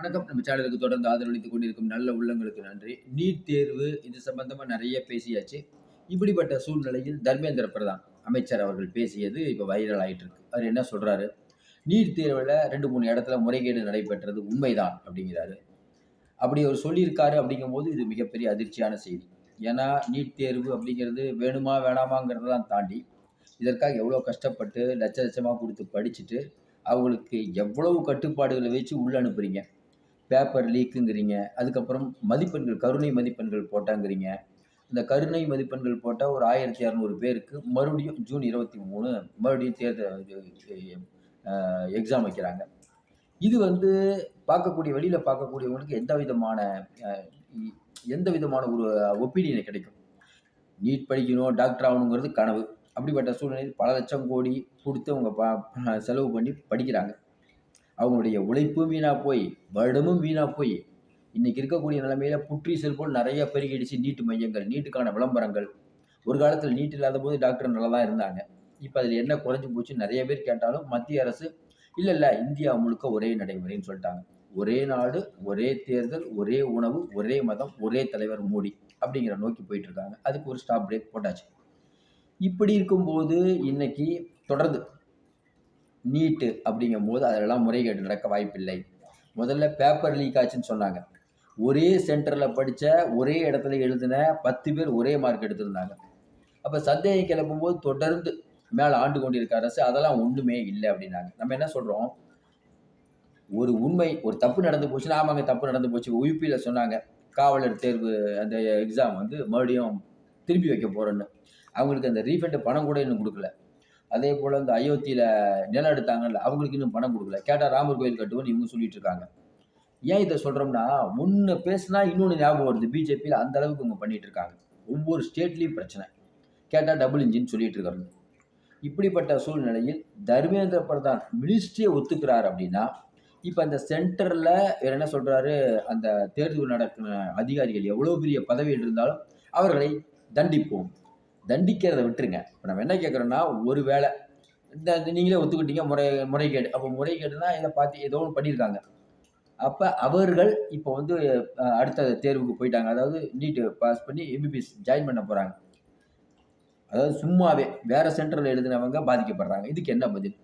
வணக்கம். நம்ம சேனலுக்கு தொடர்ந்து ஆதரவளித்துக் கொண்டிருக்கும் நல்ல உள்ளங்களுக்கு நன்றி. நீட் தேர்வு இது சம்பந்தமா நிறைய பேசியாச்சு. இப்படிப்பட்ட சூழ்நிலையில் தர்மேந்திர பிரதான் அமைச்சர் அவர்கள் பேசியது இப்போ வைரல் ஆயிட்டு இருக்கு அவர் என்ன சொல்றாரு? நீட் தேர்வில் ரெண்டு மூணு இடத்துல முறைகேடு நடைபெற்றது உண்மைதான் அப்படிங்கிறாரு. அப்படி அவர் சொல்லியிருக்காரு அப்படிங்கும்போது இது மிகப்பெரிய அதிர்ச்சியான செய்தி. ஏன்னா நீட் தேர்வு அப்படிங்கிறது வேணுமா வேணாமாங்கிறதெல்லாம் தாண்டி இதற்காக எவ்வளோ கஷ்டப்பட்டு லட்ச லட்சமாக கொடுத்து படிச்சுட்டு அவங்களுக்கு எவ்வளவு கட்டுப்பாடுகளை வச்சு உள்ள அனுப்புறீங்க? பேப்பர் லீக்குங்கிறீங்க அதுக்கப்புறம் மதிப்பெண்கள் கருணை மதிப்பெண்கள் போட்டாங்கிறீங்க. இந்த கருணை மதிப்பெண்கள் போட்டால் ஒரு ஆயிரத்தி இரநூறு பேருக்கு மறுபடியும் ஜூன் இருபத்தி மூணு மறுபடியும் தேர்தல் எக்ஸாம் வைக்கிறாங்க. இது வந்து பார்க்கக்கூடிய வெளியில் பார்க்கக்கூடியவங்களுக்கு எந்த விதமான எந்த விதமான ஒரு ஒப்பீனியனை கிடைக்கும்? நீட் படிக்கணும் டாக்டர் ஆகணுங்கிறது கனவு. அப்படிப்பட்ட சூழ்நிலையில் பல லட்சம் கோடி கொடுத்து அவங்க ப- செலவு பண்ணி படிக்கிறாங்க. அவங்களுடைய உழைப்பும் வீணாக போய் வருடமும் வீணாக போய் இன்றைக்கி இருக்கக்கூடிய நிலைமையில் புற்றீசல் போல் நிறைய பெருகிடுச்சு நீட்டு மையங்கள் நீட்டுக்கான விளம்பரங்கள். ஒரு காலத்தில் நீட் இல்லாத போது டாக்டர் நல்லா தான் இருந்தாங்க. இப்போ அதில் என்ன குறைஞ்சி போச்சு நிறைய பேர் கேட்டாலும் மத்திய அரசு இல்லை இல்லை இந்தியா முழுக்க ஒரே நடைமுறைன்னு சொல்லிட்டாங்க. ஒரே நாடு ஒரே தேர்தல் ஒரே உணவு ஒரே மதம் ஒரே தலைவர் மோடி அப்படிங்கிற நோக்கி போயிட்டு இருக்காங்க. அதுக்கு ஒரு ஸ்டாப் பிரேக் போட்டாச்சு. இப்படி இருக்கும்போது இன்னைக்கு தொடர்ந்து நீட்டு அப்படிங்கும் போது அதெல்லாம் முறைகேடு நடக்க வாய்ப்பில்லை. முதல்ல பேப்பர் லீக் ஆச்சுன்னு சொன்னாங்க. ஒரே சென்டரில் படித்த ஒரே இடத்துல எழுதின பத்து பேர் ஒரே மார்க் எடுத்திருந்தாங்க. அப்போ சந்தேகம் கிளப்பும்போது தொடர்ந்து மேலே ஆண்டு கொண்டிருக்க அரசு அதெல்லாம் ஒன்றுமே இல்லை அப்படின்னாங்க. நம்ம என்ன சொல்கிறோம் ஒரு உண்மை ஒரு தப்பு நடந்து போச்சுன்னா ஆமாங்க தப்பு நடந்து போச்சு. யூபியில் சொன்னாங்க காவலர் தேர்வு அந்த எக்ஸாம் வந்து மறுபடியும் திருப்பி வைக்க போகிறோன்னு அவங்களுக்கு அந்த ரீஃபண்டு பணம் கூட இன்னும் கொடுக்கல. அதே போல் இந்த அயோத்தியில் நிலம் எடுத்தாங்கல்ல அவங்களுக்கு இன்னும் பணம் கொடுக்கல. கேட்டால் ராமர் கோயில் கட்டுவோன்னு இவங்க சொல்லிட்டு இருக்காங்க. ஏன் இதை சொல்கிறோம்னா ஒன்று பேசுனா இன்னொன்று ஞாபகம் வருது. பிஜேபியில் அந்த அளவுக்கு இவங்க பண்ணிட்டு இருக்காங்க. ஒவ்வொரு ஸ்டேட்லேயும் பிரச்சனை. கேட்டால் டபுள் இன்ஜின் சொல்லிட்டு இருக்காங்க இப்படிப்பட்ட சூழ்நிலையில் தர்மேந்திர பிரதான் மினிஸ்ட்ரியை ஒத்துக்கிறார் அப்படின்னா இப்போ அந்த சென்டரில் வேறு என்ன சொல்கிறாரு அந்த தேர்தல் நடக்கிற அதிகாரிகள் எவ்வளோ பெரிய பதவியில் இருந்தாலும் அவர்களை தண்டிப்போம். தண்டிக்கிறத விட்டுருங்க. இப்போ நம்ம என்ன கேட்குறோன்னா ஒரு வேளை இந்த நீங்களே ஒத்துக்கிட்டீங்க முறை முறைகேடு. அப்போ முறைகேடுனா இதை பார்த்து ஏதோ ஒன்று பண்ணியிருக்காங்க. அப்போ அவர்கள் இப்போ வந்து அடுத்த தேர்வுக்கு போயிட்டாங்க. அதாவது நீட்டு பாஸ் பண்ணி எம்பிபிஎஸ் ஜாயின் பண்ண போகிறாங்க அதாவது சும்மாவே வேறு சென்டரில் எழுதினவங்க பாதிக்கப்படுறாங்க. இதுக்கு என்ன பதில்?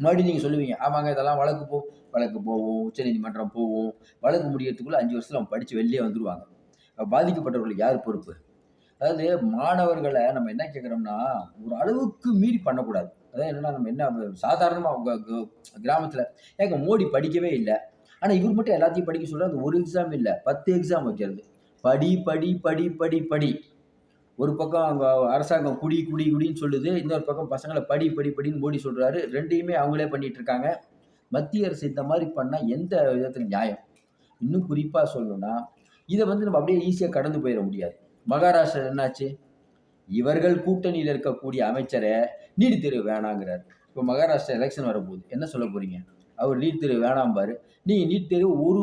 மறுபடியும் நீங்கள் சொல்லுவீங்க ஆமாங்க இதெல்லாம் வழக்கு போ வழக்கு போவோம் உச்சநீதிமன்றம் போவோம். வழக்கு முடியறதுக்குள்ளே அஞ்சு வருஷத்துல அவங்க படித்து வெளியே வந்துருவாங்க. பாதிக்கப்பட்டவர்களுக்கு யார் பொறுப்பு? அதாவது மாணவர்களை நம்ம என்ன கேட்குறோம்னா ஒரு அளவுக்கு மீறி பண்ணக்கூடாது. அதாவது என்னன்னா நம்ம என்ன சாதாரணமாக கிராமத்தில் ஏங்க மோடி படிக்கவே இல்லை. ஆனால் இவர் மட்டும் எல்லாத்தையும் படிக்க சொல்கிறார் அது ஒரு எக்ஸாம் இல்லை பத்து எக்ஸாம் வைக்கிறது. படி படி படி படி படி. ஒரு பக்கம் அவங்க அரசாங்கம் குடி குடி குடின்னு சொல்லுது இன்னொரு பக்கம் பசங்களை படி படி படின்னு மோடி சொல்கிறாரு ரெண்டையுமே அவங்களே பண்ணிட்டு இருக்காங்க. மத்திய அரசு இந்த மாதிரி பண்ணால் எந்த விதத்தில் நியாயம்? இன்னும் குறிப்பாக சொல்லணும்னா இதை வந்து நம்ம அப்படியே ஈஸியாக கடந்து போயிட முடியாது. மகாராஷ்டிரா என்னாச்சு? இவர்கள் கூட்டணியில் இருக்கக்கூடிய அமைச்சரை நீட் தேர்வு வேணாங்கிறார். இப்போ மகாராஷ்டிரா எலெக்ஷன் வரப்போகுது. என்ன சொல்ல போறீங்க? அவர் நீட் தேர்வு வேணாம்பாரு நீ நீட் தேர்வு ஒரு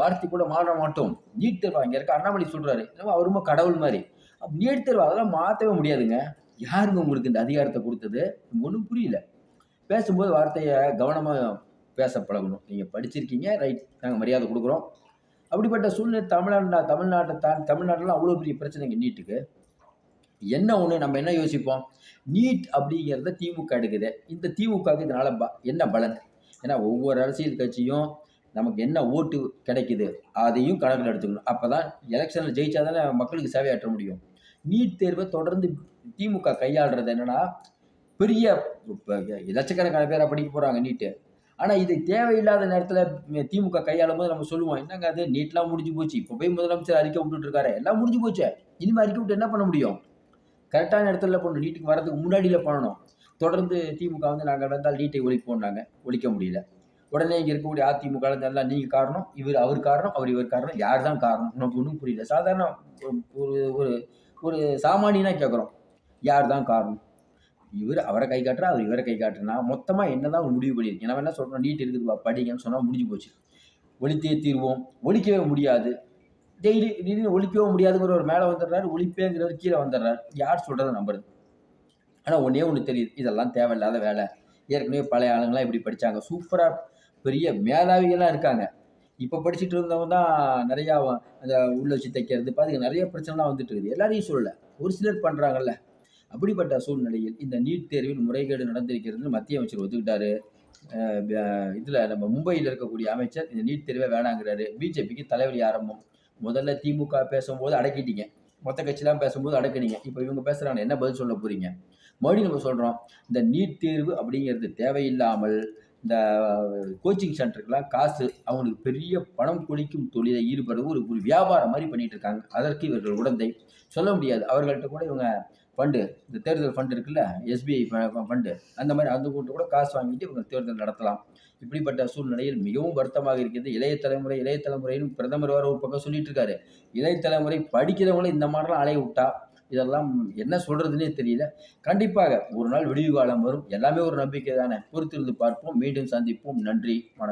வார்த்தை கூட மாற மாட்டோம். நீட் தேர்வு அங்கே இருக்க அண்ணாமலை சொல்றாரு. என்னமோ அவர் ரொம்ப கடவுள் மாதிரி. நீட் தேர்வு அதெல்லாம் மாற்றவே முடியாதுங்க. யாருங்க உங்களுக்கு இந்த அதிகாரத்தை கொடுத்தது? ஒன்றும் புரியல. பேசும்போது வார்த்தையை கவனமாக பேச பழகணும் நீங்கள் படிச்சிருக்கீங்க ரைட். நாங்கள் மரியாதை கொடுக்குறோம். அப்படிப்பட்ட சூழ்நிலை தமிழ்நாடு தமிழ்நாட்டை தான் தமிழ்நாட்டில் அவ்வளோ பெரிய பிரச்சனைங்க நீட்டுக்கு. என்ன ஒன்று நம்ம என்ன யோசிப்போம்? நீட் அப்படிங்கிறத திமுக எடுக்குது. இந்த திமுகவுக்கு இதனால் ப என்ன பலன்? ஏன்னா ஒவ்வொரு அரசியல் கட்சியும் நமக்கு என்ன ஓட்டு கிடைக்குது அதையும் கணக்கில் எடுத்துக்கணும். அப்போ தான் எலெக்ஷனில் ஜெயிச்சா தானே மக்களுக்கு சேவையாற்ற முடியும். நீட் தேர்வை தொடர்ந்து திமுக கையாளுறது என்னென்னா பெரிய இப்போ லட்சக்கணக்கான பேர் படிக்க போகிறாங்க நீட்டு. ஆனால் இது தேவையில்லாத நேரத்தில் திமுக கையாளும் போது நம்ம சொல்லுவோம் என்னங்க அது? நீட்லாம் முடிஞ்சு போச்சு. இப்போ போய் முதலமைச்சர் அறிக்கை விட்டுட்டு இருக்காரு எல்லாம் முடிஞ்சு போச்சு. இனிமேல் அறிக்கை விட்டு என்ன பண்ண முடியும்? கரெக்டான இடத்துல பண்ணணும் நீட்டுக்கு வரதுக்கு முன்னாடியில் பண்ணணும். தொடர்ந்து திமுக வந்து நாங்கள் வந்தால் நீட்டை ஒழிப்போம்னாங்க ஒழிக்க முடியல. உடனே இங்கே இருக்கக்கூடிய அதிமுக எல்லாம் நீங்கள் காரணம். இவர் அவர் காரணம். அவர் இவர் காரணம். யார் தான் காரணம்? நமக்கு ஒன்றும் புரியல. சாதாரண ஒரு- ஒரு ஒரு ஒரு சாமானியனா கேட்குறோம் யார் தான் காரணம்? இவர் அவரை கை காட்டுறா அவர் இவரை கை காட்டுறா. மொத்தமாக என்ன தான் முடிவு பண்ணியிருக்கு நம்ம என்ன சொல்கிறோம் நீட் இருக்குதுப்பா படிங்கன்னு சொன்னால் முடிஞ்சு போச்சு. ஒழித்தே தீர்வோம். ஒழிக்கவே முடியாது. டெய்லி திடீர்னு ஒழிக்கவே முடியாதுங்கிற ஒரு மேலே வந்துடுறாரு. ஒழிப்பேங்கிறவர் கீழே வந்துடுறாரு. யார் சொல்கிறத நம்புறது? ஆனால் ஒன்றே ஒன்று தெரியுது. இதெல்லாம் தேவையில்லாத வேலை. ஏற்கனவே பழைய ஆளுங்களாம் இப்படி படித்தாங்க சூப்பராக பெரிய மேதாவிகளாக இருக்காங்க. இப்போ படிச்சுட்டு இருந்தவங்க தான் நிறையா அந்த உள்ள வச்சு தைக்கிறது. பார்த்துக்க நிறைய பிரச்சனைலாம் வந்துட்டு இருக்குது. எல்லாரையும் சொல்லலை. ஒரு சிலர் பண்ணுறாங்கல்ல அப்படிப்பட்ட சூழ்நிலையில் இந்த நீட் தேர்வில் முறைகேடு நடந்திருக்கிறது மத்திய அமைச்சர் ஒத்துக்கிட்டாரு. இதில் நம்ம மும்பையில் இருக்கக்கூடிய அமைச்சர் இந்த நீட் தேர்வே வேணாங்கிறாரு. பிஜேபிக்கு தலைவலி ஆரம்பம். முதல்ல திமுக பேசும்போது அடக்கிட்டீங்க. மொத்த கட்சிலாம் பேசும்போது அடக்குனீங்க. இப்போ இவங்க பேசுகிறாங்க என்ன பதில் சொல்ல போகிறீங்க மறுபடியும் நம்ம சொல்கிறோம் இந்த நீட் தேர்வு அப்படிங்கிறது தேவையில்லாமல் இந்த கோச்சிங் சென்டருக்கெலாம் காசு அவங்களுக்கு பெரிய பணம் கொளிக்கும் தொழிலை ஈடுபடுறது ஒரு ஒரு வியாபாரம் மாதிரி பண்ணிகிட்டு இருக்காங்க. அதற்கு இவர்கள் உடந்தை. சொல்ல முடியாது. அவர்கள்ட்ட கூட இவங்க ஃபண்டு இந்த தேர்தல் ஃபண்டு இருக்குல்ல எஸ்பிஐ ஃபண்டு அந்த மாதிரி அந்த கூட்டு கூட காசு வாங்கிட்டு இவங்க தேர்தல் நடத்தலாம். இப்படிப்பட்ட சூழ்நிலையில் மிகவும் வருத்தமாக இருக்கிறது இளைய தலைமுறை இளைய தலைமுறைன்னு பிரதமர் வேறு ஒரு பக்கம் சொல்லிட்டு இருக்காரு. இளைய தலைமுறை படிக்கிறவங்களும் இந்த மாதிரிலாம் அலைய விட்டா இதெல்லாம் என்ன சொல்றதுன்னே தெரியல. கண்டிப்பாக ஒரு நாள் விடிவு காலம் வரும். எல்லாமே ஒரு நம்பிக்கை தானே பொறுத்திருந்து பார்ப்போம். மீண்டும் சந்திப்போம். நன்றி. வணக்கம்.